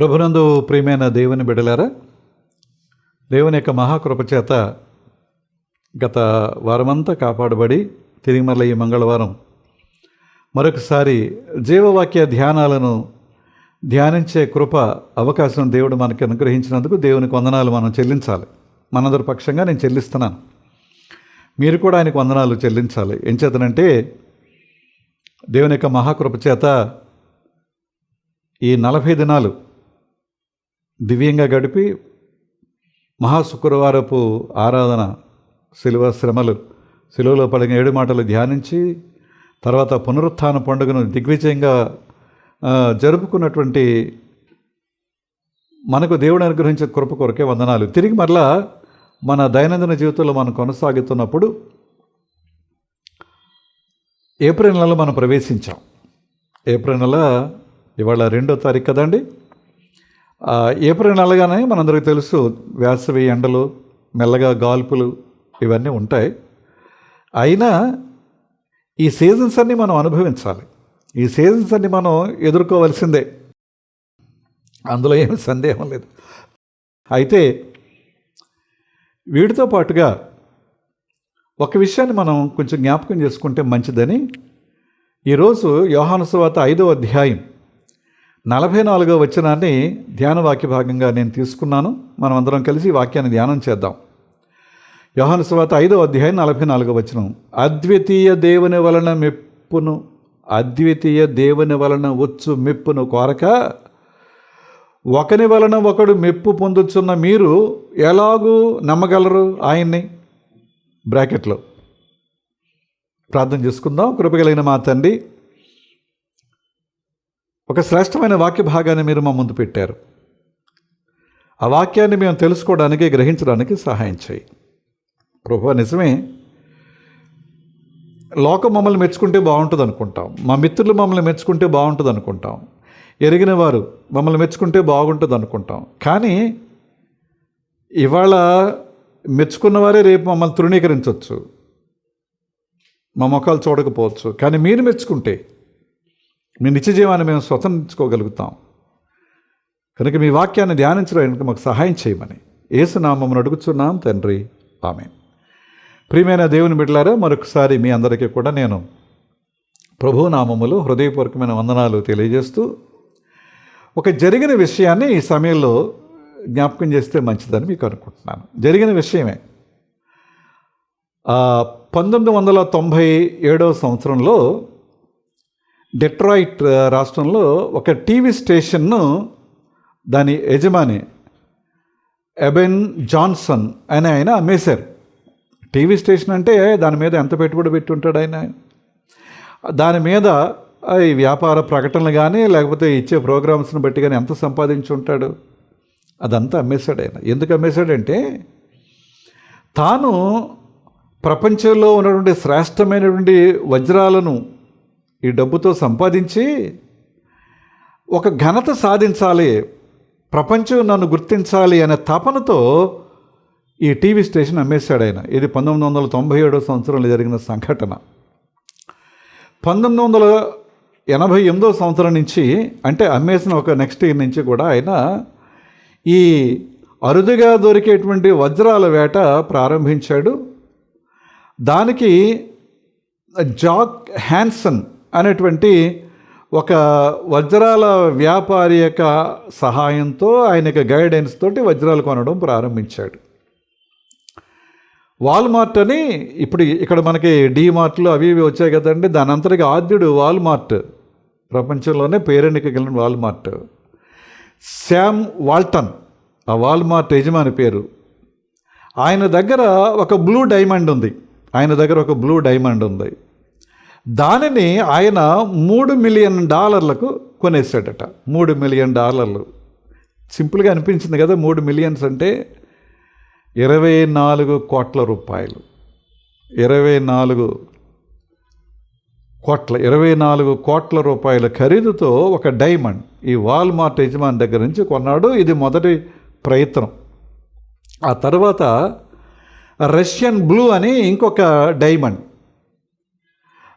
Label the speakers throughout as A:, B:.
A: ప్రభునందు ప్రియమైన దేవుని బిడలారా దేవుని యొక్క మహాకృప చేత గత వారమంతా కాపాడబడి తిరిగి మరల ఈ మంగళవారం మరొకసారి జీవవాక్య ధ్యానాలను ధ్యానించే కృప అవకాశం దేవుడు మనకి అనుగ్రహించినందుకు దేవునికి వందనాలు మనం చెల్లించాలి. మనందరి పక్షంగా నేను చెల్లిస్తున్నాను. మీరు కూడా ఆయనకు వందనాలు చెల్లించాలి. ఏం చేతనంటే దేవుని యొక్క మహాకృప చేత ఈ నలభై దినాలు దివ్యంగా గడిపి మహాశుక్రవారపు ఆరాధన శిలువ శ్రమలు శిలువలో పడిన ఏడు మాటలు ధ్యానించి తర్వాత పునరుత్థాన పండుగను దిగ్విజయంగా జరుపుకున్నటువంటి మనకు దేవుడు అనుగ్రహించే కృప కొరకే వందనాలు. తిరిగి మరలా మన దైనందిన జీవితంలో మనం కొనసాగుతున్నప్పుడు ఏప్రిల్ నెలలో మనం ప్రవేశించాం. ఏప్రిల్ నెల ఇవాళ రెండో తారీఖు కదండి? ఏప్రిల్ నెలగానే మనందరికీ తెలుసు వేసవి ఎండలు మెల్లగా గాల్పులు ఇవన్నీ ఉంటాయి. అయినా ఈ సీజన్స్ అన్నీ మనం అనుభవించాలి. ఈ సీజన్స్ అన్నీ మనం ఎదుర్కోవలసిందే. అందులో ఏమి సందేహం లేదు. అయితే వీటితో పాటుగా ఒక విషయాన్ని మనం కొంచెం జ్ఞాపకం చేసుకుంటే మంచిదని. ఈరోజు యోహాను సువార్త ఐదో అధ్యాయం నలభై నాలుగో వచనాన్ని ధ్యాన వాక్య భాగంగా నేను తీసుకున్నాను. మనం అందరం కలిసి వాక్యాన్ని ధ్యానం చేద్దాం. యోహాను తర్వాత ఐదో అధ్యాయం నలభై నాలుగో వచనం. అద్వితీయ దేవుని వలన మెప్పును అద్వితీయ దేవుని వలన వచ్చు మెప్పును కోరక ఒకని వలన ఒకడు మెప్పు పొందుతున్న మీరు ఎలాగూ నమ్మగలరు ఆయన్ని? బ్రాకెట్లో. ప్రార్థన చేసుకుందాం. కృపగలిగిన మా తండ్రి ఒక శ్రేష్టమైన వాక్య భాగాన్ని మీరు మా ముందు పెట్టారు. ఆ వాక్యాన్ని మేము తెలుసుకోవడానికి గ్రహించడానికి సహాయం చేయి. ప్రభు నిజమే. లోకం మమ్మల్ని మెచ్చుకుంటే బాగుంటుంది అనుకుంటాం మా మిత్రులు మమ్మల్ని మెచ్చుకుంటే బాగుంటుంది అనుకుంటాం ఎరిగిన వారు మమ్మల్ని మెచ్చుకుంటే బాగుంటుంది అనుకుంటాం కానీ ఇవాళ మెచ్చుకున్నవారే రేపు మమ్మల్ని తృణీకరించవచ్చు మా ముఖాలు చూడకపోవచ్చు. కానీ మీరు మెచ్చుకుంటే మీ నిత్య జీవాన్ని మేము స్వతంత్రించుకోగలుగుతాం. కనుక మీ వాక్యాన్ని ధ్యానించడానికి మాకు సహాయం చేయమని ఏసునామమును అడుగుచున్నాం తండ్రి. ఆమె ప్రియమైన దేవుని బిడ్డలారా మరొకసారి మీ అందరికీ కూడా నేను ప్రభు నామములు హృదయపూర్వకమైన వందనాలు తెలియజేస్తూ ఒక జరిగిన విషయాన్ని ఈ సమయంలో జ్ఞాపకం చేస్తే మంచిదని మీకు అనుకుంటున్నాను. జరిగిన విషయమే. పంతొమ్మిది వందల తొంభై ఏడవ సంవత్సరంలో డెట్రాయిట్ రాష్ట్రంలో ఒక టీవీ స్టేషన్ను దాని యజమాని ఎబెన్ జాన్సన్ అని ఆయన అమ్మేశారు. టీవీ స్టేషన్ అంటే దాని మీద ఎంత పెట్టుబడి పెట్టి ఉంటాడు ఆయన? దాని మీద ఈ వ్యాపార ప్రకటనలు కానీ లేకపోతే ఇచ్చే ప్రోగ్రామ్స్ని బట్టి కానీ ఎంత సంపాదించి ఉంటాడు అదంతా అమ్మేశాడు ఆయన. ఎందుకు అమ్మేశాడంటే తాను ప్రపంచంలో ఉన్నటువంటి శ్రేష్టమైనటువంటి వజ్రాలను ఈ డబ్బుతో సంపాదించి ఒక ఘనత సాధించాలి ప్రపంచం నన్ను గుర్తించాలి అనే తపనతో ఈ టీవీ స్టేషన్ అమ్మేశాడు ఆయన. ఇది పంతొమ్మిది వందల తొంభై ఏడో సంవత్సరంలో జరిగిన సంఘటన. పంతొమ్మిది వందల ఎనభై ఎనిమిదో సంవత్సరం నుంచి అంటే అమ్మేసిన ఒక నెక్స్ట్ ఇయర్ నుంచి కూడా ఆయన ఈ అరుదుగా దొరికేటువంటి వజ్రాల వేట ప్రారంభించాడు. దానికి జాక్ హ్యాన్సన్ అనేటువంటి ఒక వజ్రాల వ్యాపారి యొక్క సహాయంతో ఆయన యొక్క గైడెన్స్ తోటి వజ్రాలు కొనడం ప్రారంభించాడు. వాల్మార్ట్ అని ఇప్పుడు ఇక్కడ మనకి డీమార్ట్లు అవి ఇవి వచ్చాయి కదండి. దాని అంతటికి ఆద్యుడు వాల్మార్ట్ ప్రపంచంలోనే పేరెన్నిక కలిగిన వాల్మార్ట్ శామ్ వాల్టన్ ఆ వాల్మార్ట్ యజమాని పేరు. ఆయన దగ్గర ఒక బ్లూ డైమండ్ ఉంది. ఆయన దగ్గర ఒక బ్లూ డైమండ్ ఉంది. దానిని ఆయన మూడు మిలియన్ డాలర్లకు కొనేసాడట. మూడు మిలియన్ డాలర్లు. సింపుల్గా అనిపించింది కదా మూడు మిలియన్స్ అంటే ఇరవై నాలుగు కోట్ల రూపాయలు. ఇరవై నాలుగు కోట్ల ఇరవై నాలుగు కోట్ల రూపాయల ఖరీదుతో ఒక డైమండ్ ఈ వాల్మార్ట్ యజమాని దగ్గర నుంచి కొన్నాడు. ఇది మొదటి ప్రయత్నం. ఆ తర్వాత రష్యన్ బ్లూ అని ఇంకొక డైమండ్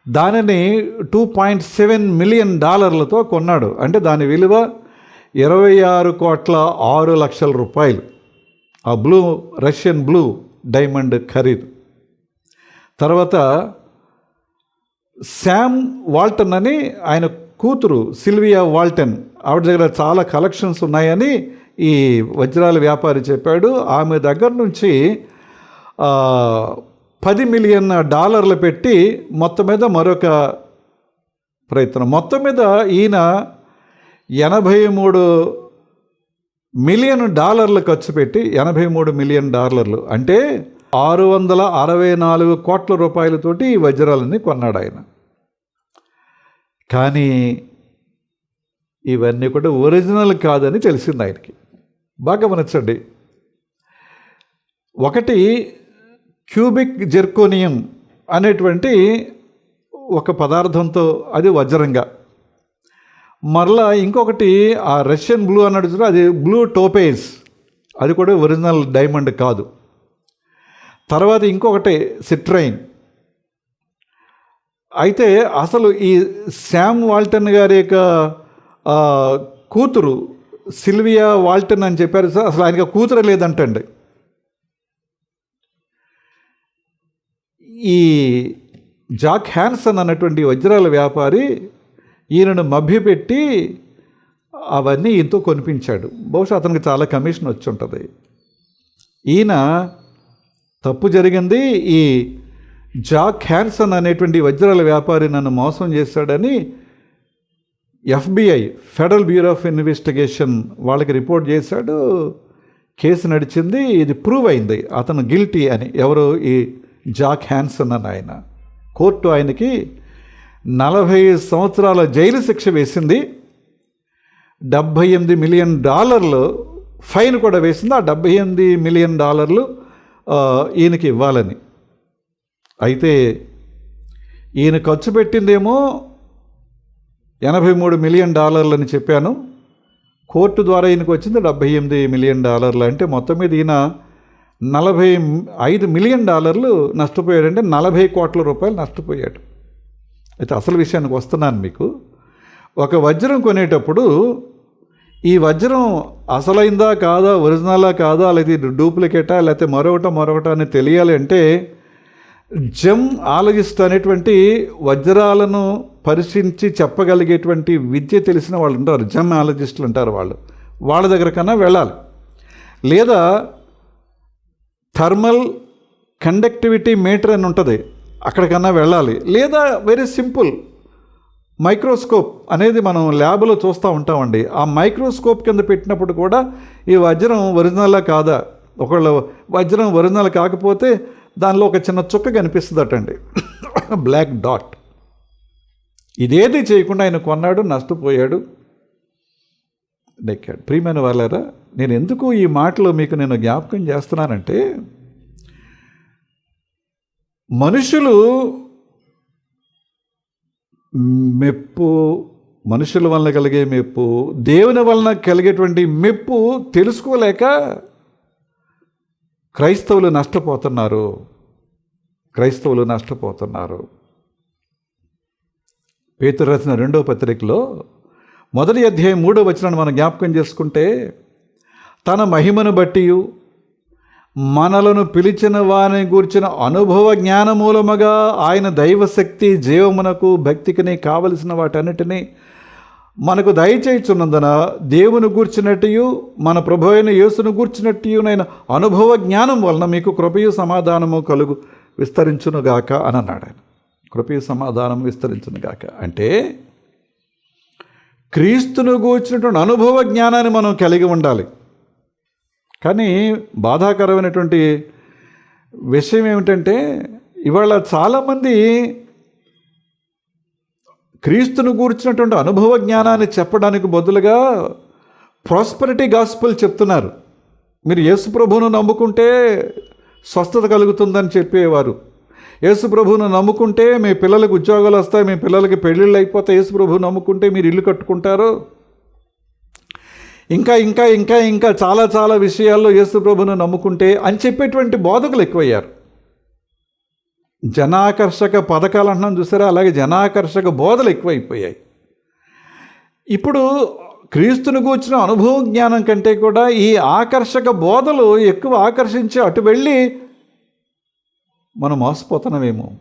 A: దానిని టూ పాయింట్ సెవెన్ మిలియన్ డాలర్లతో కొన్నాడు. అంటే దాని విలువ ఇరవై ఆరు కోట్ల ఆరు లక్షల రూపాయలు. ఆ బ్లూ రష్యన్ బ్లూ డైమండ్ ఖరీదు. తర్వాత శామ్ వాల్టన్ అని ఆయన కూతురు సిల్వియా వాల్టన్ ఆవిడ దగ్గర చాలా కలెక్షన్స్ ఉన్నాయని ఈ వజ్రాల వ్యాపారి చెప్పాడు. ఆమె దగ్గర నుంచి పది మిలియన్ డాలర్లు పెట్టి మొత్తం మీద మరొక ప్రయత్నం. మొత్తం మీద ఈయన ఎనభై మూడు మిలియన్ డాలర్లు ఖర్చు పెట్టి ఎనభై మూడు మిలియన్ డాలర్లు. అంటే ఆరు వందల అరవై నాలుగు కోట్ల రూపాయలతోటి ఈ వజ్రాలన్నీ కొన్నాడు ఆయన. కానీ ఇవన్నీ కూడా ఒరిజినల్ కాదని తెలిసింది ఆయనకి. బాగా గమనించండి. ఒకటి క్యూబిక్ జెర్కోనియం అనేటువంటి ఒక పదార్థంతో అది వజ్రంగా. మరలా ఇంకొకటి ఆ రష్యన్ బ్లూ అన్నాడు చూడ అది బ్లూ టోపేజ్ అది కూడా ఒరిజినల్ డైమండ్ కాదు. తర్వాత ఇంకొకటి సిట్రైన్. అయితే అసలు ఈ శామ్ వాల్టన్ గారి యొక్క కూతురు సిల్వియా వాల్టన్ అని చెప్పారు సార్ అసలు ఆయనకి కూతురు లేదంటండి. ఈ జాక్ హ్యాన్సన్ అన్నటువంటి వజ్రాల వ్యాపారి ఈయనను మభ్యపెట్టి అవన్నీ ఈయనతో కొనిపించాడు. బహుశా అతనికి చాలా కమిషన్ వచ్చి ఉంటుంది. ఈయన తప్పు జరిగింది ఈ జాక్ హ్యాన్సన్ అనేటువంటి వజ్రాల వ్యాపారి నన్ను మోసం చేశాడని FBI federal bureau of investigation వాళ్ళకి రిపోర్ట్ చేశాడు. కేసు నడిచింది ఇది ప్రూవ్ అయింది అతను గిల్టీ అని. ఎవరు ఈ జాక్ హ్యాన్సన్ అని ఆయన. కోర్టు ఆయనకి నలభై సంవత్సరాల జైలు శిక్ష వేసింది. డెబ్భై ఎనిమిది మిలియన్ డాలర్లు ఫైన్ కూడా వేసింది. ఆ డెబ్భై ఎనిమిది మిలియన్ డాలర్లు ఈయనకి ఇవ్వాలని. అయితే ఈయన ఖర్చు పెట్టిందేమో ఎనభై మూడు మిలియన్ డాలర్లు అని చెప్పాను. కోర్టు ద్వారా ఈయనకు వచ్చింది డెబ్భై ఎనిమిది మిలియన్ డాలర్లు. అంటే మొత్తం మీద ఈయన నలభై ఐదు మిలియన్ డాలర్లు నష్టపోయాడంటే నలభై కోట్ల రూపాయలు నష్టపోయాడు. అయితే అసలు విషయానికి వస్తున్నాను మీకు. ఒక వజ్రం కొనేటప్పుడు ఈ వజ్రం అసలైందా కాదా ఒరిజినలా కాదా లేదా డూప్లికేటా లేకపోతే మరొకట మరొకట అని తెలియాలి అంటే జమ్ ఆలజిస్ట్ అనేటువంటి వజ్రాలను పరిశీలించి చెప్పగలిగేటువంటి విద్య తెలిసిన వాళ్ళు ఉంటారు. జమ్ ఆలజిస్టులు అంటారు వాళ్ళు. వాళ్ళ దగ్గర కన్నా వెళ్ళాలి. లేదా థర్మల్ కండక్టివిటీ మీటర్ అని ఉంటుంది. అక్కడికన్నా వెళ్ళాలి. లేదా వెరీ సింపుల్ మైక్రోస్కోప్ అనేది మనం ల్యాబ్లో చూస్తూ ఉంటామండి. ఆ మైక్రోస్కోప్ కింద పెట్టినప్పుడు కూడా ఈ వజ్రం ఒరిజినల్లా కాదా? ఒకళ్ళు వజ్రం ఒరిజినల్ కాకపోతే దానిలో ఒక చిన్న చుక్క కనిపిస్తుందటండి. బ్లాక్ డాట్ ఇదేది చేయకుండా ఆయన కొన్నాడు నష్టపోయాడు. నెక్కాడు ప్రియమైన వాళ్ళారా నేను ఎందుకు ఈ మాటలు మీకు నేను జ్ఞాపకం చేస్తున్నానంటే మనుషులు మెప్పు మనుషుల వలన కలిగే మెప్పు దేవుని వలన కలిగేటువంటి మెప్పు తెలుసుకోలేక క్రైస్తవులు నష్టపోతున్నారు. క్రైస్తవులు నష్టపోతున్నారు. పేతురు రాసిన రెండో పత్రికలో మొదటి అధ్యాయం మూడో వచనాన్ని మనం జ్ఞాపకం చేసుకుంటే తన మహిమను బట్టి మనలను పిలిచిన వారిని గూర్చిన అనుభవ జ్ఞాన మూలముగా ఆయన దైవశక్తి జీవమునకు భక్తికిని కావలసిన వాటన్నిటినీ మనకు దయచేయుచున్నందున దేవుని గూర్చినట్టు మన ప్రభు అయిన యేసును గూర్చినట్టునైన అనుభవ జ్ఞానం వలన మీకు కృపయు సమాధానము కలుగు విస్తరించునుగాక అని అన్నాడు ఆయన. కృపయు సమాధానం విస్తరించునుగాక అంటే క్రీస్తును గూర్చినటువంటి అనుభవ జ్ఞానాన్ని మనం కలిగి ఉండాలి. కానీ బాధాకరమైనటువంటి విషయం ఏమిటంటే ఇవాళ చాలామంది క్రీస్తును కూర్చున్నటువంటి అనుభవ జ్ఞానాన్ని చెప్పడానికి బదులుగా ప్రాస్పరిటీ గాస్పుల్ చెప్తున్నారు. మీరు యేసు ప్రభువును నమ్ముకుంటే స్వస్థత కలుగుతుందని చెప్పేవారు. యేసు ప్రభువును నమ్ముకుంటే మీ పిల్లలకు ఉద్యోగాలు వస్తాయి మీ పిల్లలకి పెళ్ళిళ్ళు అయిపోతాయి యేసు ప్రభువు నమ్ముకుంటే మీరు ఇల్లు కట్టుకుంటారు. ఇంకా ఇంకా ఇంకా ఇంకా చాలా చాలా విషయాల్లో యేసు నమ్ముకుంటే అని చెప్పేటువంటి బోధకులు ఎక్కువయ్యారు. జనాకర్షక పథకాలు అంటున్నాం చూసారా? అలాగే జనాకర్షక బోధలు ఎక్కువైపోయాయి. ఇప్పుడు క్రీస్తుని కూర్చున్న అనుభవ జ్ఞానం కంటే కూడా ఈ ఆకర్షక బోధలు ఎక్కువ ఆకర్షించి అటు వెళ్ళి మనం మోసపోతున్నామేమో.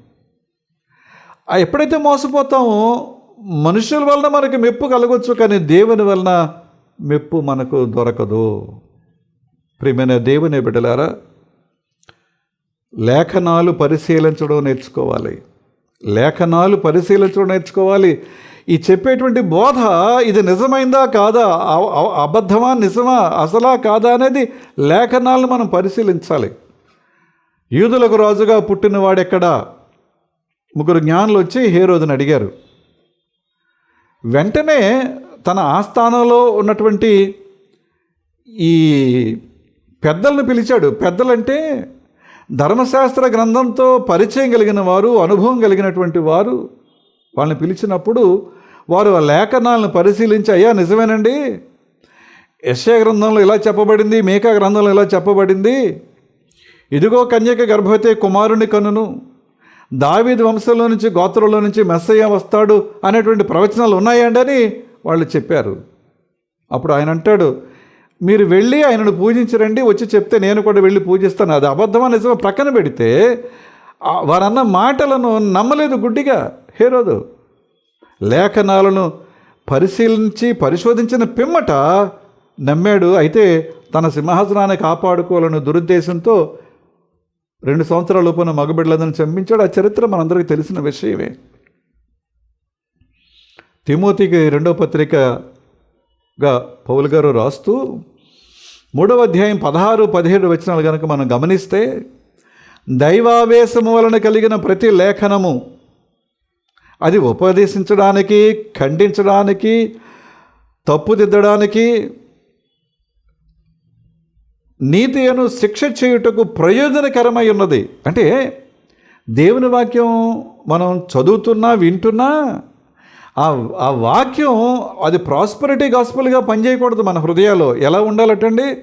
A: ఎప్పుడైతే మోసపోతామో మనుషుల వలన మనకి మెప్పు కలగొచ్చు కానీ దేవుని వలన మెప్పు మనకు దొరకదు. ప్రియమైన దేవుని బిడ్డలారా లేఖనాలు పరిశీలించడం నేర్చుకోవాలి. లేఖనాలు పరిశీలించడం నేర్చుకోవాలి. ఈ చెప్పేటువంటి బోధ ఇది నిజమైందా కాదా? అబద్ధమా? నిజమా? అసలా కాదా అనేది లేఖనాలను మనం పరిశీలించాలి. యూదులకు రాజుగా పుట్టినవాడెక్కడా ముగ్గురు జ్ఞానులు వచ్చి హేరోదుని అడిగారు. వెంటనే తన ఆస్థానంలో ఉన్నటువంటి ఈ పెద్దలను పిలిచాడు. పెద్దలంటే ధర్మశాస్త్ర గ్రంథంతో పరిచయం కలిగిన వారు అనుభవం కలిగినటువంటి వారు. వాళ్ళని పిలిచినప్పుడు వారు ఆ లేఖనాలను పరిశీలించి అయ్యా నిజమేనండి. యశ్యా గ్రంథంలో ఇలా చెప్పబడింది మేకా గ్రంథంలో ఇలా చెప్పబడింది. ఇదిగో కన్యక గర్భవతి కుమారుని కనును దావీద్ వంశంలో నుంచి గోత్రంలో నుంచి మెస్సయ్య వస్తాడు అనేటువంటి ప్రవచనాలు ఉన్నాయండి అని వాళ్ళు చెప్పారు. అప్పుడు ఆయన అంటాడు మీరు వెళ్ళి ఆయనను పూజించరండి వచ్చి చెప్తే నేను కూడా వెళ్ళి పూజిస్తాను. అది అబద్ధమా నిజమా? ప్రక్కన పెడితే వారన్న మాటలను నమ్మలేదు గుడ్డిగా హేరోదు. లేఖనాలను పరిశీలించి పరిశోధించిన పిమ్మట నమ్మాడు. అయితే తన సింహాసనాన్ని కాపాడుకోవాలని దురుద్దేశంతో రెండు సంవత్సరాల లోపున మగబిడ్డలందరిని చంపించాడు. ఆ చరిత్ర మనందరికీ తెలిసిన విషయమే. తిమోతికి రెండో పత్రికగా పౌల్ గారు రాస్తూ మూడవ అధ్యాయం పదహారు పదిహేడు వచనాలు కనుక మనం గమనిస్తే దైవావేశము వలన కలిగిన ప్రతి లేఖనము అది ఉపదేశించడానికి ఖండించడానికి తప్పుదిద్దడానికి నీతి అను శిక్ష చేయుటకు ప్రయోజనకరమై ఉన్నది. అంటే దేవుని వాక్యం మనం చదువుతున్నా వింటున్నా ఆ ఆ వాక్యం అది ప్రాస్పరిటీ గాస్పల్గా పనిచేయకూడదు మన హృదయాల్లో. ఎలా ఉండాలటండి?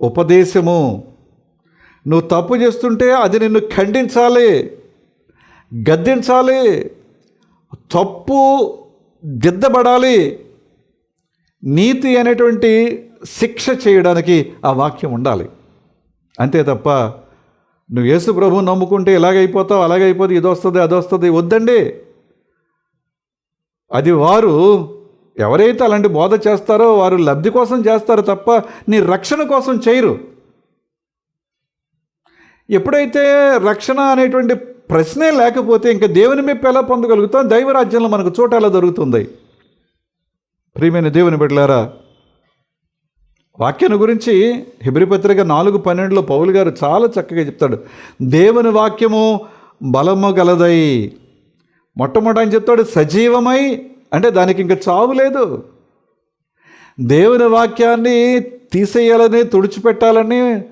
A: ఉపదేశము. నువ్వు తప్పు చేస్తుంటే అది నిన్ను ఖండించాలి గద్దించాలి తప్పు దిద్దబడాలి. నీతి అనేటువంటి శిక్ష చేయడానికి ఆ వాక్యం ఉండాలి. అంతే తప్ప నువ్వు యేసు ప్రభు నమ్ముకుంటే ఇలాగైపోతావు అలాగైపోతే ఇది వస్తుంది అది వస్తుంది వద్దండి. అది వారు ఎవరైతే అలాంటి బోధ చేస్తారో వారు లబ్ధి కోసం చేస్తారు తప్ప నీ రక్షణ కోసం చేయరు. ఎప్పుడైతే రక్షణ అనేటువంటి ప్రశ్నే లేకపోతే ఇంకా దేవుని మెప్పు ఎలా పొందగలుగుతాం? దైవరాజ్యంలో మనకు చోట ఎలా దొరుకుతుంది? ప్రియమైన దేవుని బిడ్డలారా వాక్యాన్ని గురించి హిబ్రిపత్రిక నాలుగు పన్నెండులో పౌలు గారు చాలా చక్కగా చెప్తాడు. దేవుని వాక్యము బలము గలదై మొట్టమొదటి ఆయన చెప్తాడు సజీవమై అంటే దానికి ఇంకా చావు లేదు. దేవుని వాక్యాన్ని తీసేయాలని తుడిచిపెట్టాలని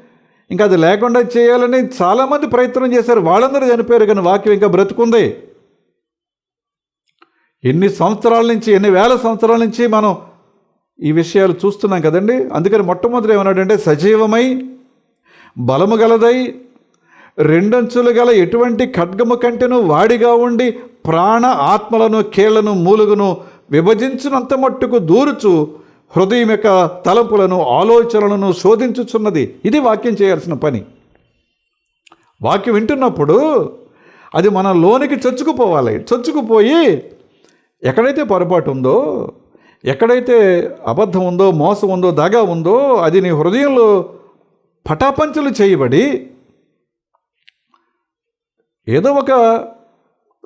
A: ఇంకా అది లేకుండా చేయాలని చాలామంది ప్రయత్నం చేశారు. వాళ్ళందరూ చనిపోయారు కానీ వాక్యం ఇంకా బ్రతుకుంది. ఎన్ని సంవత్సరాల నుంచి ఎన్ని వేల సంవత్సరాల నుంచి మనం ఈ విషయాలు చూస్తున్నాం కదండి? అందుకని మొట్టమొదటి ఏమన్నాడంటే సజీవమై బలము గలదై రెండంచులు గల ఎటువంటి ఖడ్గము కంటెను వాడిగా ఉండి ప్రాణ ఆత్మలను కీళ్ళను మూలుగును విభజించినంత మట్టుకు దూరుచు హృదయం యొక్క తలంపులను ఆలోచనలను శోధించుచున్నది. ఇది వాక్యం చేయాల్సిన పని. వాక్యం వింటున్నప్పుడు అది మన లోనికి చొచ్చుకుపోవాలి. చొచ్చుకుపోయి ఎక్కడైతే పొరపాటు ఉందో ఎక్కడైతే అబద్ధం ఉందో మోసం ఉందో దగ ఉందో అది నీ హృదయంలో పటాపంచలు చేయబడి ఏదో ఒక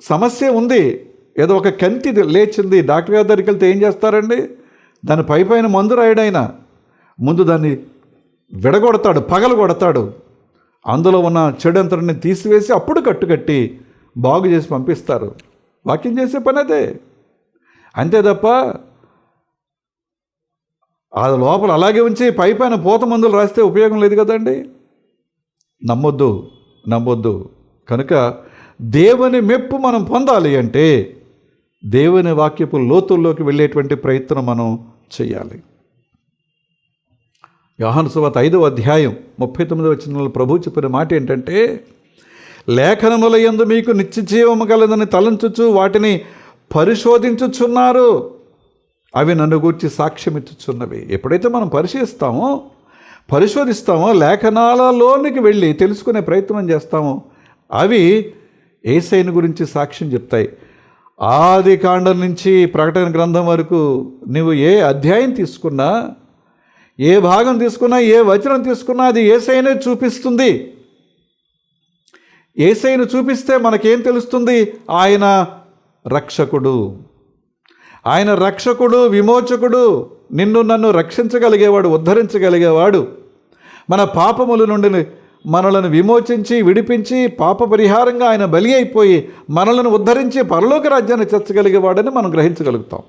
A: సమస్య ఉంది. ఏదో ఒక కంతి లేచింది. డాక్టర్ గారి దగ్గరికి వెళ్తే ఏం చేస్తారండి? దాని పై పైన మందు రాయడైనా. ముందు దాన్ని విడగొడతాడు పగలు కొడతాడు అందులో ఉన్న చెడంతరాన్ని తీసివేసి అప్పుడు కట్టుకట్టి బాగు చేసి పంపిస్తారు. వాకింగ్ చేసే పని అదే. అంతే తప్ప అది లోపల అలాగే ఉంచి పై పైన పూత మందులు రాస్తే ఉపయోగం లేదు కదండి? నమ్మొద్దు నమ్మొద్దు. కనుక దేవుని మెప్పు మనం పొందాలి అంటే దేవుని వాక్యపు లోతుల్లోకి వెళ్ళేటువంటి ప్రయత్నం మనం చేయాలి. యోహానుసువత ఐదవ అధ్యాయం ముప్పై తొమ్మిదవ వచనంలో ప్రభు చెప్పిన మాట ఏంటంటే లేఖనముల యందు మీకు నిత్య జీవము కలదని తలంచుచు వాటిని పరిశోధించుచున్నారు. అవి నన్ను గూర్చి సాక్ష్యం ఇచ్చుచున్నవి ఎప్పుడైతే మనం పరిశీలిస్తామో పరిశోధిస్తామో లేఖనాలలోనికి వెళ్ళి తెలుసుకునే ప్రయత్నం చేస్తామో అవి ఏసైని గురించి సాక్ష్యం చెప్తాయి. ఆది కాండం నుంచి ప్రకటన గ్రంథం వరకు నువ్వు ఏ అధ్యాయం తీసుకున్నా ఏ భాగం తీసుకున్నా ఏ వచనం తీసుకున్నా అది ఏసైనే చూపిస్తుంది. ఏసైను చూపిస్తే మనకేం తెలుస్తుంది? ఆయన రక్షకుడు. ఆయన రక్షకుడు విమోచకుడు నిన్ను నన్ను రక్షించగలిగేవాడు ఉద్ధరించగలిగేవాడు. మన పాపముల నుండి మనలను విమోచించి విడిపించి పాప పరిహారంగా ఆయన బలి అయిపోయి మనలను ఉద్ధరించి పరలోక రాజ్యాన్ని చచ్చగలిగేవాడని మనం గ్రహించగలుగుతాం.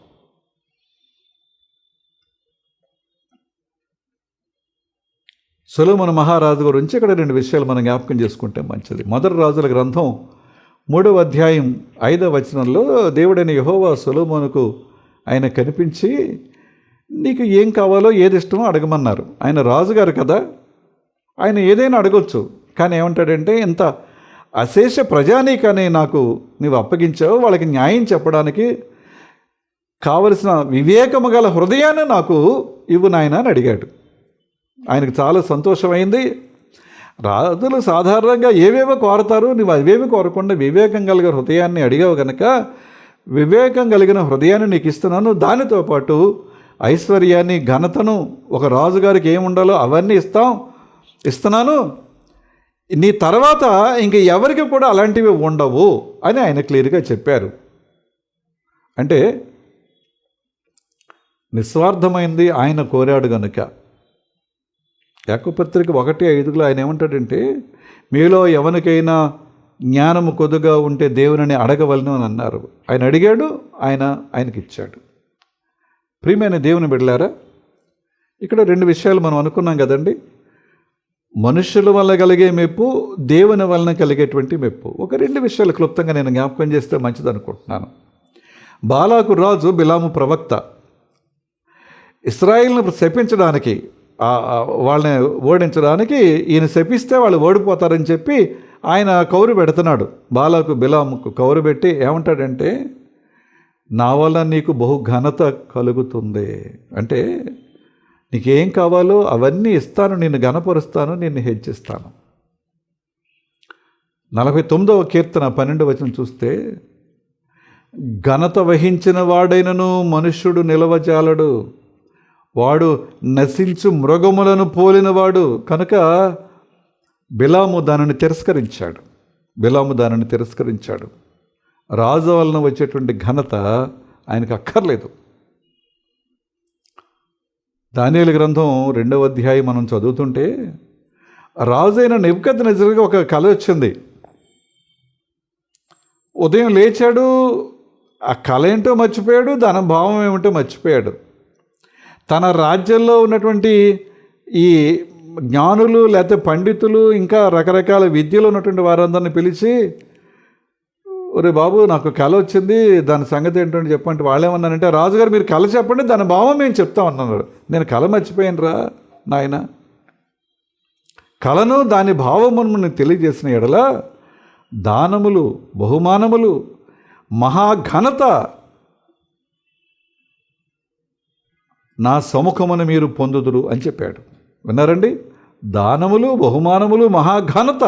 A: సులోమన మహారాజు గురించి ఇక్కడ రెండు విషయాలు మనం జ్ఞాపకం చేసుకుంటే మంచిది. మొదటి రాజుల గ్రంథం మూడవ అధ్యాయం ఐదవ వచనంలో దేవుడైన యహోవా సులోమోనుకు ఆయన కనిపించి నీకు ఏం కావాలో ఏది ఇష్టమో అడగమన్నారు. ఆయన రాజుగారు కదా ఆయన ఏదైనా అడగొచ్చు. కానీ ఏమంటాడంటే ఇంత అశేష ప్రజానీకాన్ని నాకు నీవు అప్పగించావు వాళ్ళకి న్యాయం చెప్పడానికి కావలసిన వివేకము గల హృదయాన్ని నాకు ఇవ్వు నాయన అని అడిగాడు. ఆయనకు చాలా సంతోషమైంది. రాజులు సాధారణంగా ఏవేవో కోరతారు నువ్వు అవేవి కోరకుండా వివేకం కలిగిన హృదయాన్ని అడిగావు కనుక వివేకం కలిగిన హృదయాన్ని నీకు ఇస్తున్నాను. దానితో పాటు ఐశ్వర్యాన్ని ఘనతను ఒక రాజుగారికి ఏముండాలో అవన్నీ ఇస్తాం. ఇస్తున్నాను. నీ తర్వాత ఇంక ఎవరికి కూడా అలాంటివి ఉండవు అని ఆయన క్లియర్గా చెప్పారు. అంటే నిస్వార్థమైంది ఆయన కోరాడు గనుక. యాకపత్రిక ఒకటి ఐదుగులో ఆయన ఏమంటాడంటే మీలో ఎవరికైనా జ్ఞానము కొద్దుగా ఉంటే దేవుని అడగవలను అని అన్నారు. ఆయన అడిగాడు ఆయన ఆయనకి ఇచ్చాడు. ప్రియమైన దేవుని బిడ్డలారా ఇక్కడ రెండు విషయాలు మనం అనుకున్నాం కదండి. మనుషుల వల్ల కలిగే మెప్పు దేవుని వలన కలిగేటువంటి మెప్పు. ఒక రెండు విషయాలు క్లుప్తంగా నేను జ్ఞాపకం చేస్తే మంచిది అనుకుంటున్నాను బాలాకు రాజు బిలాము ప్రవక్త. ఇస్రాయిల్ను శపించడానికి వాళ్ళని ఓడించడానికి ఈయన శపిస్తే వాళ్ళు ఓడిపోతారని చెప్పి ఆయన కౌరు పెడుతున్నాడు. బాలాకు బిలాముకు కౌరు పెట్టి ఏమంటాడంటే నా వల్ల నీకు బహు ఘనత కలుగుతుంది. అంటే నీకేం కావాలో అవన్నీ ఇస్తాను నిన్ను గణపరుస్తాను నిన్ను హెచ్చిస్తాను. నలభై తొమ్మిదవ కీర్తన పన్నెండు వచనం చూస్తే ఘనత వహించిన వాడైనను మనుష్యుడు నిలవజాలడు. వాడు నశించు మృగములను పోలినవాడు. కనుక బిలాము దానిని తిరస్కరించాడు. బిలాము దానిని తిరస్కరించాడు. రాజు వలన వచ్చేటువంటి ఘనత ఆయనకు అక్కర్లేదు. దానియలు గ్రంథం రెండవ అధ్యాయం మనం చదువుతుంటే రాజైన నిబ్కత్ నిజంగా ఒక కళ వచ్చింది. ఉదయం లేచాడు ఆ కళ ఏంటో మర్చిపోయాడు దాని భావం ఏమిటో మర్చిపోయాడు. తన రాజ్యంలో ఉన్నటువంటి ఈ జ్ఞానులు లేకపోతే పండితులు ఇంకా రకరకాల విద్యలో ఉన్నటువంటి వారందరిని పిలిచి ఒరే బాబు నాకు కళ వచ్చింది దాని సంగతి ఏంటంటే చెప్పంటే వాళ్ళు ఏమన్నారంటే రాజుగారు మీరు కళ చెప్పండి దాని భావం మేము చెప్తామన్నారు నేను కళ మర్చిపోయాను రా నాయన? కళను దాని భావమును తెలియజేసిన ఎడల దానములు బహుమానములు మహాఘనత నా సముఖమును మీరు పొందుదురు అని చెప్పాడు. విన్నారండి? దానములు బహుమానములు మహాఘనత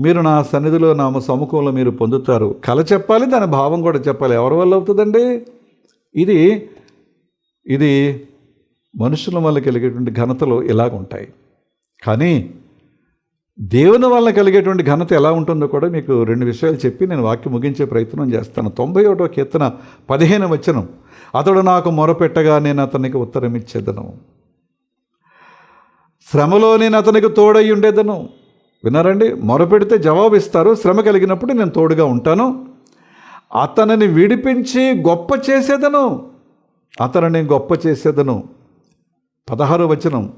A: మీరు నా సన్నిధిలో నా సముఖంలో మీరు పొందుతారు. కళ చెప్పాలి దాని భావం కూడా చెప్పాలి. ఎవరి వల్ల అవుతుందండి? ఇది ఇది మనుషుల వల్ల కలిగేటువంటి ఘనతలు ఇలాగ ఉంటాయి. కానీ దేవుని వల్ల కలిగేటువంటి ఘనత ఎలా ఉంటుందో కూడా మీకు రెండు విషయాలు చెప్పి నేను వాక్యం ముగించే ప్రయత్నం చేస్తాను. తొంభై ఒకటో కీర్తన పదిహేను వచనం. అతడు నాకు మొరపెట్టగా నేను అతనికి ఉత్తరం ఇచ్చేదను శ్రమలో నేను అతనికి తోడై ఉండేదను. విన్నారండి? మొరపెడితే జవాబు ఇస్తారు శ్రమ కలిగినప్పుడు నేను తోడుగా ఉంటాను. అతనిని విడిపించి గొప్ప చేసేదను. అతనిని గొప్ప చేసేదను. పదహారు వచనం.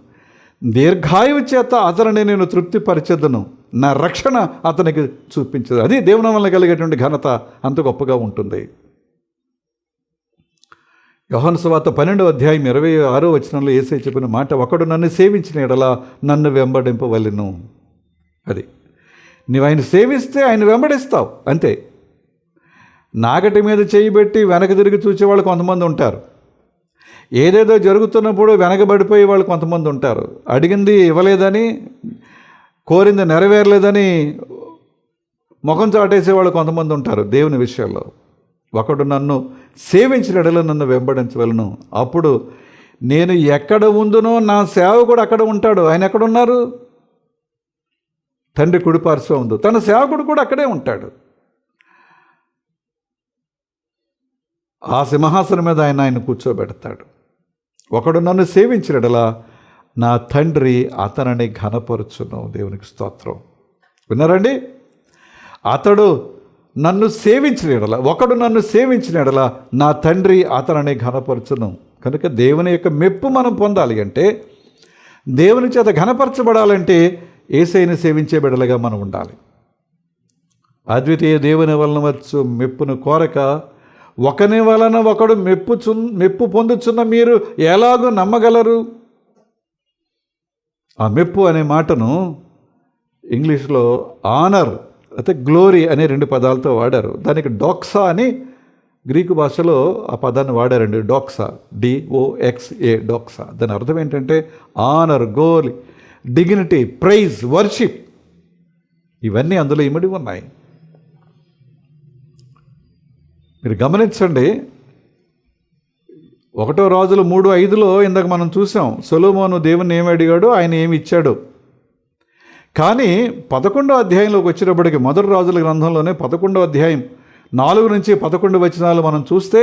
A: దీర్ఘాయువు చేత అతనిని నేను తృప్తిపరిచేదను. నా రక్షణ అతనికి చూపించదు. అది దేవుని వల్ల కలిగేటువంటి ఘనత. అంత గొప్పగా ఉంటుంది. యోహన్ సువార్త పన్నెండవ అధ్యాయం ఇరవై ఆరో వచనంలో ఏసై చెప్పిన మాట ఒకడు నన్ను సేవించిన ఎడల నన్ను వెంబడింపవలను. అది. నువ్వు ఆయన సేవిస్తే ఆయన వెంబడిస్తావు. అంతే. నాగటి మీద చేయి పెట్టి వెనక తిరిగి చూసేవాళ్ళు కొంతమంది ఉంటారు. ఏదేదో జరుగుతున్నప్పుడు వెనకబడిపోయి వాళ్ళు కొంతమంది ఉంటారు. అడిగింది ఇవ్వలేదని కోరింది నెరవేరలేదని ముఖం చాటేసే వాళ్ళు కొంతమంది ఉంటారు దేవుని విషయాల్లో ఒకడు నన్ను సేవించినడలో నన్ను వెంబడించవలను. అప్పుడు నేను ఎక్కడ ఉందునో నా సేవకుడు అక్కడ ఉంటాడు. ఆయన ఎక్కడ ఉన్నారు తండ్రి కుడిపార్శ్వం ఉందో. తన సేవకుడు కూడా అక్కడే ఉంటాడు. ఆ సింహాసనం మీద ఆయన ఆయన కూర్చోబెడతాడు. ఒకడు నన్ను సేవించినడలా నా తండ్రి అతనిని ఘనపరుచును. దేవునికి స్తోత్రం. విన్నారండి? అతడు నన్ను సేవించిన ఎడల ఒకడు నన్ను సేవించిన ఎడల నా తండ్రి అతనిని ఘనపరచును. కనుక దేవుని యొక్క మెప్పు మనం పొందాలి అంటే దేవుని చేత ఘనపరచబడాలంటే ఏసైని సేవించే బిడలుగా మనం ఉండాలి. అద్వితీయ దేవుని వలన వచ్చు మెప్పును కోరక ఒకని వలన ఒకడు మెప్పు చు మెప్పు పొందుచున్న మీరు ఎలాగో నమ్మగలరు? ఆ మెప్పు అనే మాటను ఇంగ్లీష్లో ఆనర్ అయితే గ్లోరీ అనే రెండు పదాలతో వాడారు. దానికి డోక్సా అని గ్రీకు భాషలో ఆ పదాన్ని వాడారండి. డోక్సా డిఓఎక్స్ఏ డోక్సా దాని అర్థం ఏంటంటే ఆనర్ గోలి డిగ్నిటీ ప్రైజ్ వర్షిప్ ఇవన్నీ అందులో ఇమిడి ఉన్నాయి. మీరు గమనించండి ఒకటో రోజులు మూడు ఐదులో ఇందాక మనం చూసాం సొలోమోను దేవుణ్ణి ఏమి అడిగాడు ఆయన ఏమి ఇచ్చాడు. కానీ పదకొండో అధ్యాయంలోకి వచ్చేటప్పటికి మొదటి రాజుల గ్రంథంలోనే పదకొండో అధ్యాయం నాలుగు నుంచి పదకొండు వచనాలు మనం చూస్తే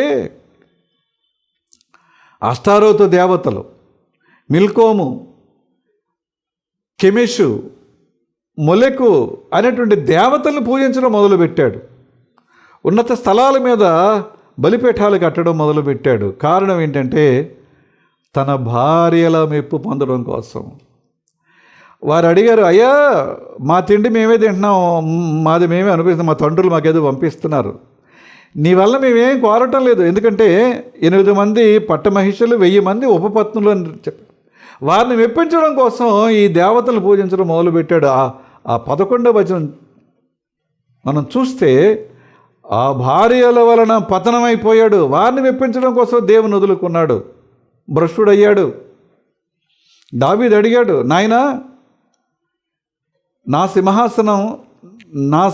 A: అష్టారోత దేవతలు మిల్కోము కెమెషు మొలెకు అనేటువంటి దేవతలను పూజించడం మొదలుపెట్టాడు. ఉన్నత స్థలాల మీద బలిపీఠాలు కట్టడం మొదలుపెట్టాడు. కారణం ఏంటంటే తన భార్యల మెప్పు పొందడం కోసం. వారు అడిగారు అయ్యా మా తిండి మేమే తింటున్నాం మాది మేమే అనిపిస్తున్నాం మా తండ్రులు మాకేదో పంపిస్తున్నారు. నీ వల్ల మేమేం కోరటం లేదు. ఎందుకంటే ఎనిమిది మంది పట్టమహిషులు వెయ్యి మంది ఉపపత్నులు అని చెప్పారు వారిని మెప్పించడం కోసం ఈ దేవతలు పూజించడం మొదలుపెట్టాడు. ఆ ఆ పదకొండవ వచనం మనం చూస్తే ఆ భార్యల వలన పతనమైపోయాడు. వారిని మెప్పించడం కోసం దేవుని వదులుకున్నాడు. భ్రష్టుడయ్యాడు. దావీది అడిగాడు నాయనా నా సింహాసనం నా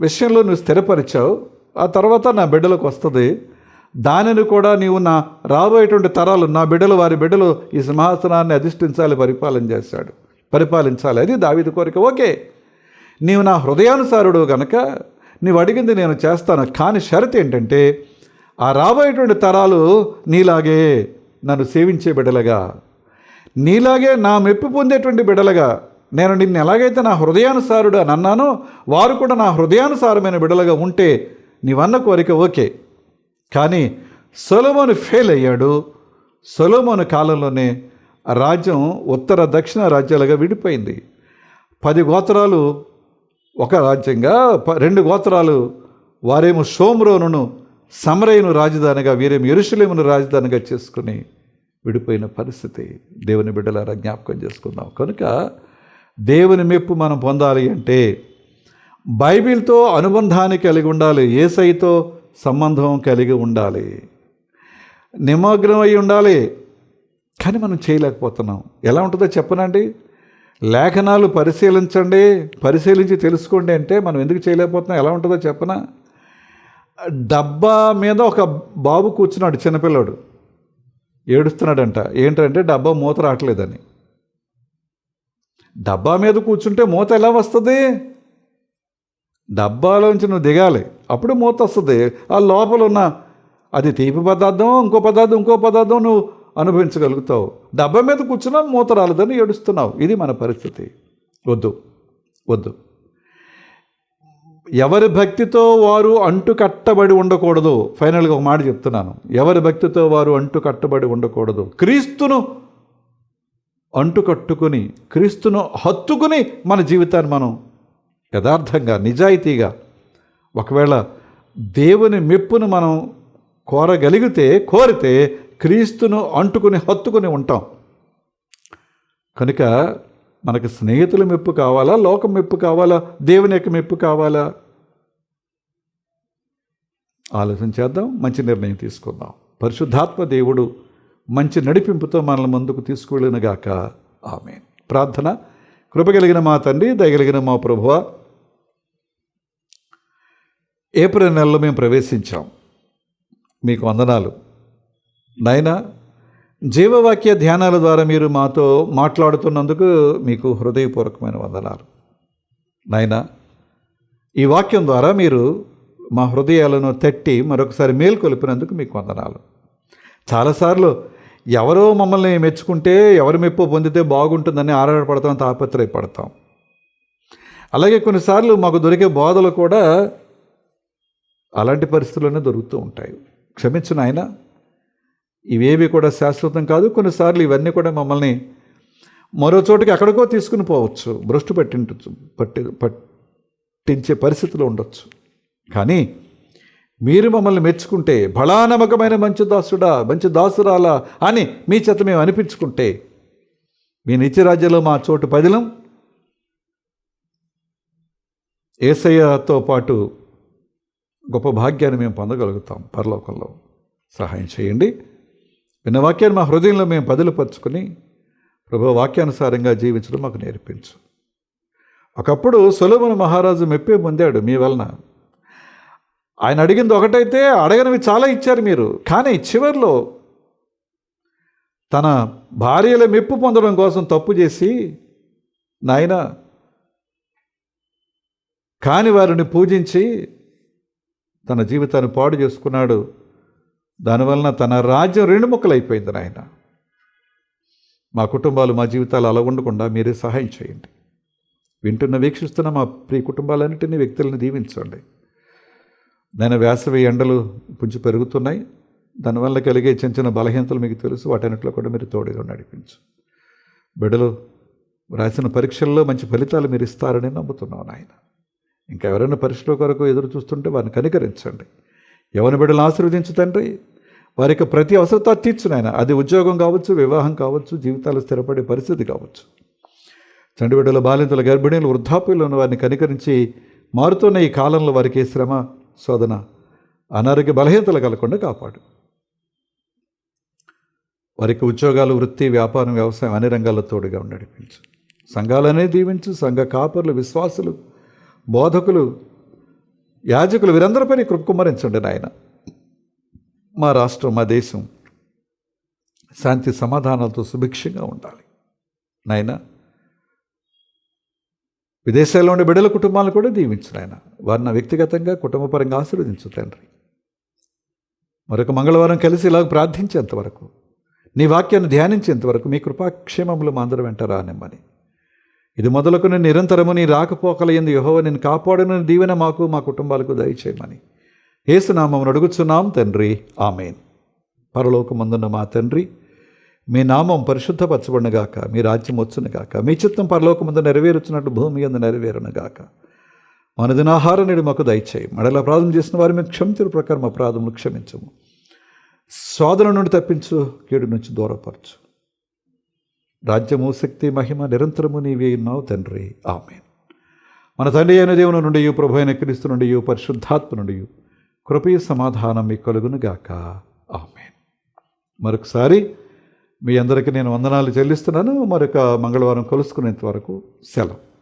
A: విషయంలో నువ్వు స్థిరపరిచావు. ఆ తర్వాత నా బిడ్డలకు వస్తుంది. దానిని కూడా నీవు నా రాబోయేటువంటి తరాలు నా బిడ్డలు వారి బిడ్డలు ఈ సింహాసనాన్ని అధిష్ఠించాలి పరిపాలన చేశాడు. పరిపాలించాలి. అది దావిది కోరిక. ఓకే. నీవు నా హృదయానుసారుడు గనక నీవు అడిగింది నేను చేస్తాను. కానీ షరత్ ఏంటంటే ఆ రాబోయేటువంటి తరాలు నీలాగే నన్ను సేవించే బిడ్డలుగా నీలాగే నా మెప్పు పొందేటువంటి బిడలగా నేను నిన్ను ఎలాగైతే నా హృదయానుసారుడు అని అన్నానో వారు కూడా నా హృదయానుసారమైన బిడలుగా ఉంటే నీవన్న కోరిక ఓకే. కానీ సొలమోను ఫెయిల్ అయ్యాడు. సొలమోను కాలంలోనే రాజ్యం ఉత్తర దక్షిణ రాజ్యాలుగా విడిపోయింది. పది గోత్రాలు ఒక రాజ్యంగా రెండు గోత్రాలు వారేమో షోమ్రోనును సమరయును రాజధానిగా వీరేమో ఎరుషలేమును రాజధానిగా చేసుకుని విడిపోయిన పరిస్థితి. దేవుని బిడ్డలారా జ్ఞాపకం చేసుకుందాం. కనుక దేవుని మెప్పు మనం పొందాలి అంటే బైబిల్తో అనుబంధాన్ని కలిగి ఉండాలి. ఏసైతో సంబంధం కలిగి ఉండాలి. నిమగ్నం అయి ఉండాలి. కానీ మనం చేయలేకపోతున్నాం. ఎలా ఉంటుందో చెప్పనండి. లేఖనాలు పరిశీలించండి. పరిశీలించి తెలుసుకోండి అంటే మనం ఎందుకు చేయలేకపోతున్నాం? ఎలా ఉంటుందో చెప్పనా? డబ్బా మీద ఒక బాబు కూర్చున్నాడు చిన్నపిల్లాడు. ఏడుస్తున్నాడంట. ఏంటంటే డబ్బా మూత రావట్లేదని. డబ్బా మీద కూర్చుంటే మూత ఎలా వస్తుంది? డబ్బాలోంచి నువ్వు దిగాలి. అప్పుడు మూత వస్తుంది. ఆ లోపల ఉన్న అది తీపి పదార్థం ఇంకో పదార్థం ఇంకో పదార్థం నువ్వు అనుభవించగలుగుతావు. డబ్బా మీద కూర్చున్నా మూత రాలేదని ఏడుస్తున్నావు. ఇది మన పరిస్థితి. వద్దు. వద్దు. ఎవరి భక్తితో వారు అంటు కట్టబడి ఉండకూడదు? ఫైనల్గా ఒక మాట చెప్తున్నాను. ఎవరి భక్తితో వారు అంటు కట్టబడి ఉండకూడదు? క్రీస్తును అంటు కట్టుకుని క్రీస్తును హత్తుకుని మన జీవితాన్ని మనం యథార్థంగా నిజాయితీగా ఒకవేళ దేవుని మెప్పును మనం కోరగలిగితే కోరితే క్రీస్తును అంటుకుని హత్తుకుని ఉంటాం. కనుక మనకు స్నేహితుల మెప్పు కావాలా? లోకం మెప్పు కావాలా? దేవుని యొక్క మెప్పు కావాలా? ఆలోచన చేద్దాం మంచి నిర్ణయం తీసుకుందాం. పరిశుద్ధాత్మ దేవుడు మంచి నడిపింపుతో మనల్ని ముందుకు తీసుకువెళ్ళినగాక ఆమె ప్రార్థన. కృపగలిగిన మా తండ్రి దయగలిగిన మా ప్రభువ ఏప్రిల్ నెలలో మేము ప్రవేశించాం. మీకు వందనాలు. నాయన జీవవాక్య ధ్యానాల ద్వారా మీరు మాతో మాట్లాడుతున్నందుకు మీకు హృదయపూర్వకమైన వందనాలు. నాయన ఈ వాక్యం ద్వారా మీరు మా హృదయాలను తట్టి మరొకసారి మేల్కొలిపినందుకు మీకు వందనాలు. చాలాసార్లు ఎవరో మమ్మల్ని మెచ్చుకుంటే ఎవరి మెప్పు పొందితే బాగుంటుందని ఆరాటపడతాం తాపత్రయపడతాం. అలాగే కొన్నిసార్లు మాకు దొరికే బోధలు కూడా అలాంటి పరిస్థితుల్లోనే దొరుకుతూ ఉంటాయి. క్షమించు నాయన ఇవేవి కూడా శాశ్వతం కాదు. కొన్నిసార్లు ఇవన్నీ కూడా మమ్మల్ని మరో చోటికి ఎక్కడికో తీసుకుని పోవచ్చు భ్రష్టు పట్టించు పట్టి పట్టించే పరిస్థితులు ఉండొచ్చు. కానీ మీరు మమ్మల్ని మెచ్చుకుంటే బలానమ్మకమైన మంచి దాసుడా మంచి దాసురాలా అని మీ చేత మేము అనిపించుకుంటే మీ నిత్యరాజ్యంలో మా చోటు పదిలం. ఏసయ్యతో పాటు గొప్ప భాగ్యాన్ని మేము పొందగలుగుతాం పరలోకంలో. సహాయం చేయండి. విన్న వాక్యాన్ని మా హృదయంలో మేము బదులుపరుచుకొని ప్రభు వాక్యానుసారంగా జీవించడం మాకు నేర్పించు. ఒకప్పుడు సులభన మహారాజు మెప్పే పొందాడు మీ వలన. ఆయన అడిగింది ఒకటైతే అడగనివి చాలా ఇచ్చారు మీరు. కానీ చివరిలో తన భార్యల మెప్పు పొందడం కోసం తప్పు చేసి నాయన కాని వారిని పూజించి తన జీవితాన్ని పాడు చేసుకున్నాడు. దానివలన తన రాజ్యం రెండు ముక్కలైపోయింది నాయన. మా కుటుంబాలు మా జీవితాలు అలా ఉండకుండా మీరే సహాయం చేయండి. వింటున్న వీక్షిస్తున్న మా ప్రియ కుటుంబాలన్నింటినీ వ్యక్తులను దీవించండి. నేను వేసవి ఎండలు పుంచి పెరుగుతున్నాయి. దానివల్ల కలిగే చిన్న చిన్న బలహీనతలు మీకు తెలుసు. వాటన్నిటిలో కూడా మీరు తోడుగా నడిపించు. బిడ్డలు రాసిన పరీక్షల్లో మంచి ఫలితాలు మీరు ఇస్తారని నమ్ముతున్నాను నాయన. ఇంకా ఎవరైనా పరిశ్రమ కొరకు ఎదురు చూస్తుంటే వారిని కనికరించండి. ఎవరి బిడ్డలు ఆశీర్వదించు తండ్రి. వారికి ప్రతి అవసరత తీర్చు నాయన. అది ఉద్యోగం కావచ్చు వివాహం కావచ్చు జీవితాలు స్థిరపడే పరిస్థితి కావచ్చు. చండి బిడ్డల బాలింతల గర్భిణీలు వృద్ధాప్యంలో ఉన్న వారిని కనికరించి మారుతున్న ఈ కాలంలో వారికి శ్రమ శోధన అనారోగ్య బలహీనతలు కలగకుండా కాపాడు. వారికి ఉద్యోగాలు వృత్తి వ్యాపారం వ్యవసాయం అన్ని రంగాల్లో తోడుగా నడిపించు. సంఘాలనే దీవించు సంఘ కాపర్లు విశ్వాసులు బోధకులు యాజకులు వీరందరిపై కృప కుమ్మరించండి నాయన. మా రాష్ట్రం మా దేశం శాంతి సమాధానాలతో సుభిక్షంగా ఉండాలి. నాయన విదేశాల్లో ఉండే బిడ్డల కుటుంబాలను కూడా దీవించు నాయన. వారిని వ్యక్తిగతంగా కుటుంబపరంగా ఆశీర్వదించు తండ్రి. మరొక మంగళవారం కలిసి ఇలాగ ప్రార్థించేంతవరకు నీ వాక్యాన్ని ధ్యానించేంతవరకు మీ కృపాక్షేమములు మా అందరం వెంట రానిమ్మని. ఇది మొదలుకుని నిరంతరము నీ రాకపోకల ఎందు యహోవ నేను కాపాడున దీవెన మాకు మా కుటుంబాలకు దయచేయమని. ఏసునామమును అడుగుచున్నాం తండ్రి. ఆమెన్. పరలోకమందున్న మా తండ్రి మీ నామం పరిశుద్ధపరచబడినగాక మీ రాజ్యం వచ్చునుగాక మీ చిత్తం పరలోకమందు నెరవేరుచున్నట్టు భూమి అందు నెరవేరునుగాక మన దినాహార నేడు మాకు దయచేయి. మడల అపరాధం చేసిన వారి మీద క్షమించిన ప్రకారం అపరాధములు క్షమించము. శోధన నుండి తప్పించు కీడు నుంచి దూరపరచు. రాజ్యము శక్తి మహిమ నిరంతరము నీవే ఉన్నావు తండ్రి. ఆమె మన తండ్రి అయిన దేవుని నుండి ప్రభు అయిన క్రీస్తు నుండి పరిశుద్ధాత్మ నుండి కృపయ సమాధానం మీ కలుగునుగాక ఆమె మరొకసారి మీ అందరికీ నేను వందనాలు చెల్లిస్తున్నాను. మరొక మంగళవారం కలుసుకునేంత వరకు సెలవు.